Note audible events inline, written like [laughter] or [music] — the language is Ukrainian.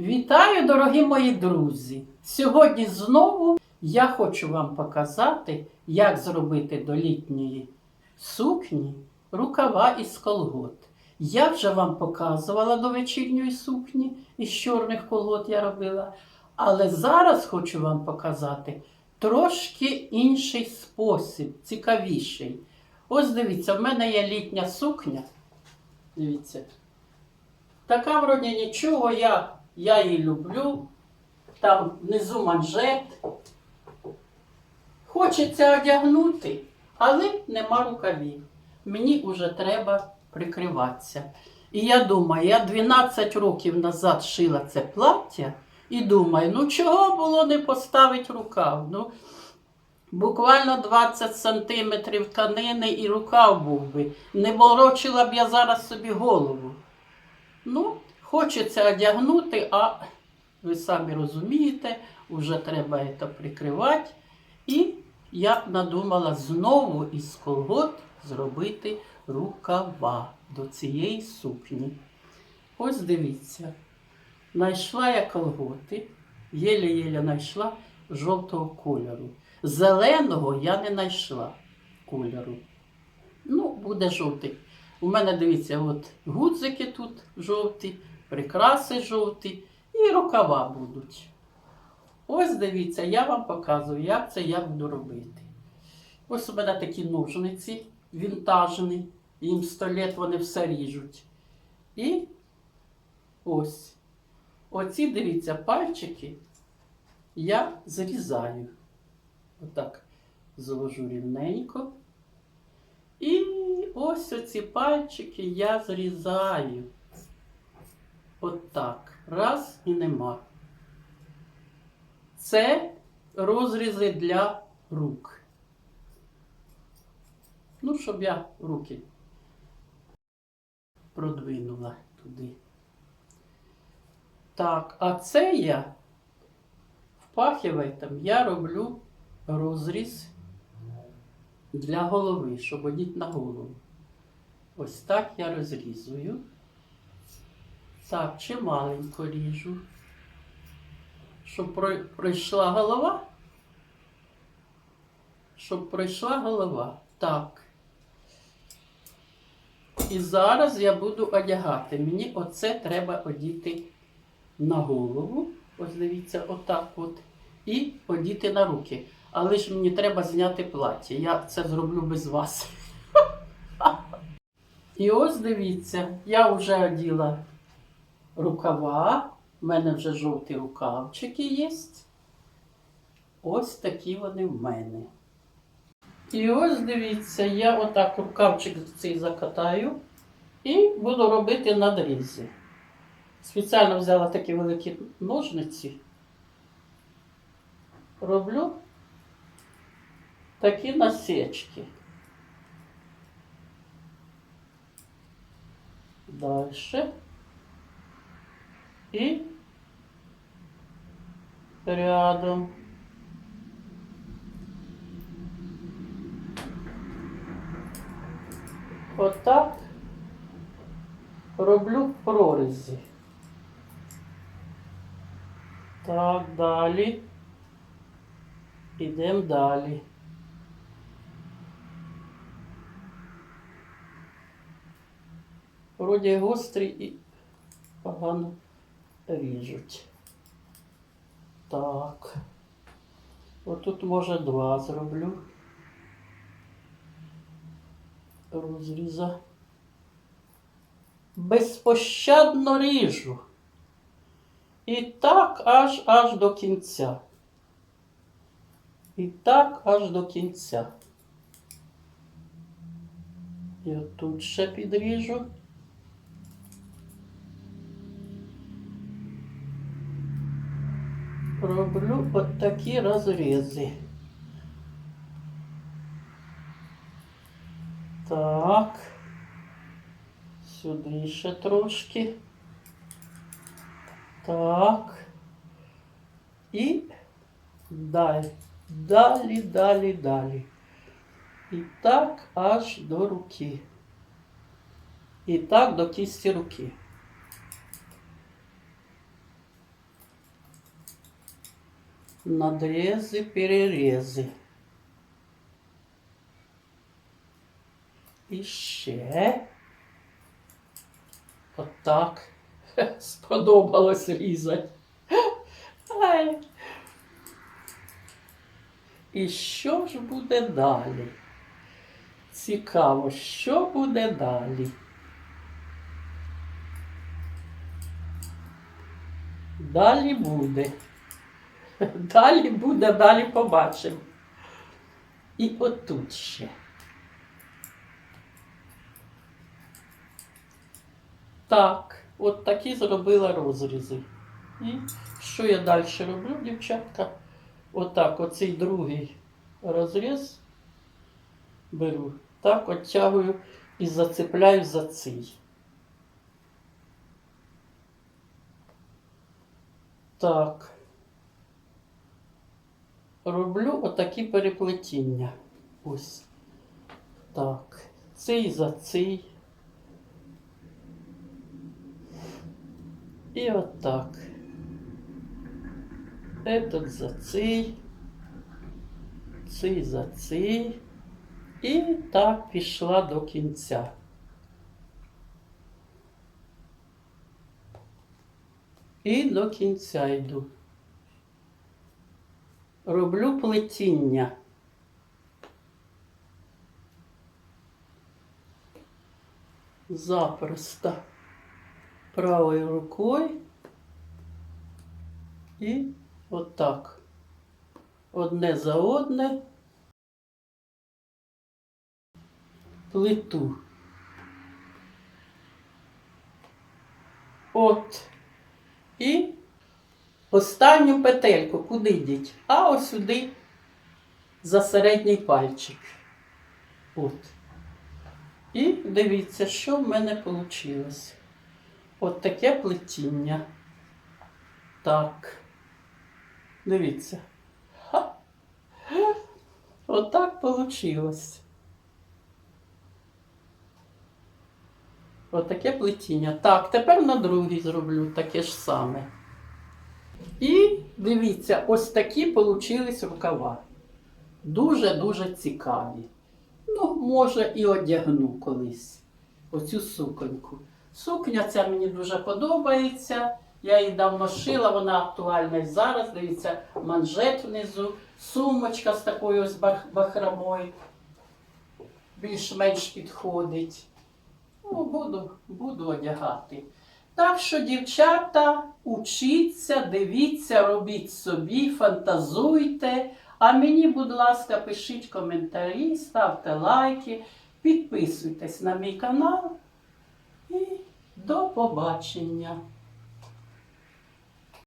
Вітаю, дорогі мої друзі! Сьогодні знову я хочу вам показати, як зробити до літньої сукні рукава із колгот. Я вже вам показувала до вечірньої сукні із чорних колгот я робила. Але зараз хочу вам показати трошки інший спосіб, цікавіший. Ось дивіться, в мене є літня сукня. Дивіться. Така вроді нічого, я, я її люблю. Там внизу манжет. Хочеться одягнути, але нема рукавів. Мені вже треба прикриватися. І я думаю, я 12 років назад шила це плаття і думаю, ну чого було не поставити рукав? Ну, буквально 20 сантиметрів тканини і рукав був би. Не морочила б я зараз собі голову. Ну, хочеться одягнути, а ви самі розумієте, вже треба це прикривати. І я надумала знову із колгот зробити рукава до цієї сукні. Ось дивіться. Найшла я колготи, єле-єле знайшла жовтого кольору. Зеленого я не знайшла кольору. Ну, буде жовтий. У мене, дивіться, от гудзики тут жовті, прикраси жовті і рукава будуть. Ось дивіться, я вам показую, як це я буду робити. Ось у мене такі ножниці вінтажні, їм сто літ вони все ріжуть. І ось. Оці, дивіться, пальчики я зрізаю. Отак заложу рівненько. І ось оці пальчики я зрізаю. Отак. Раз і нема. Це розрізи для рук. Ну, щоб я руки продвинула туди. Так, а це я впахивайтем я роблю розріз для голови, щоб одіти на голову. Ось так я розрізую. Так, чи маленько ріжу. Щоб пройшла голова. Щоб пройшла голова. Так. І зараз я буду одягати. Мені оце треба одіти на голову. Ось дивіться, отак от. І одіти на руки. Але ж мені треба зняти плаття. Я це зроблю без вас. [laughs] І ось дивіться, я вже оділа рукава. У мене вже жовті рукавчики є. Ось такі вони в мене. І ось дивіться, я отак рукавчик цей закатаю і буду робити надрізи. Спеціально взяла такі великі ножниці. Роблю такі насечки. Дальше. І рядом. Отак роблю прорізі. Так, далі. Ідемо далі. Вроді гострі і погано ріжуть. Так. Отут може два зроблю. Розріза. Безпощадно ріжу. І так аж аж до кінця. І так аж до кінця. І отут ще підріжу. Роблю от такі розрізи. Так. Сюди ще трошки. Так. І далі, далі, далі, далі. І так аж до руки. І так до кісті руки. Надрези, перерези. І ще. Отак. [laughs] Сподобалось різати. Ай. І що ж буде далі? Цікаво, що буде далі? Далі буде. [laughs] Далі буде, далі побачимо. І отут ще. Так, от такі зробила розрізи. І що я далі роблю, дівчатка? Отак, оцей другий розріз беру, так оттягую і зацепляю за цей. Так. Роблю отакі переплетіння. Ось. Так. Цей за цей. І отак. Этот за цей. Цей за цей. І так пішла до кінця. І до кінця йду. Роблю плетіння. Запросто правою рукою і отак. Одне за одне плиту. От. І останню петельку куди йдіть? А ось сюди за середній пальчик. От. І дивіться, що в мене вийшло. От таке плетіння. Так. Дивіться. Отак вийшло. Отаке плетіння. Так, тепер на другий зроблю таке ж саме. І дивіться, ось такі получились рукава. Дуже-дуже цікаві. Ну, може, і одягну колись оцю суконьку. Сукня ця мені дуже подобається. Я її давно шила, вона актуальна і зараз. Дивіться, манжет внизу, сумочка з такою ось бах- бахромою. Більш-менш підходить. Ну, буду, буду одягати. Так що, дівчата, учіться, дивіться, робіть собі, фантазуйте. А мені, будь ласка, пишіть коментарі, ставте лайки, підписуйтесь на мій канал і до побачення.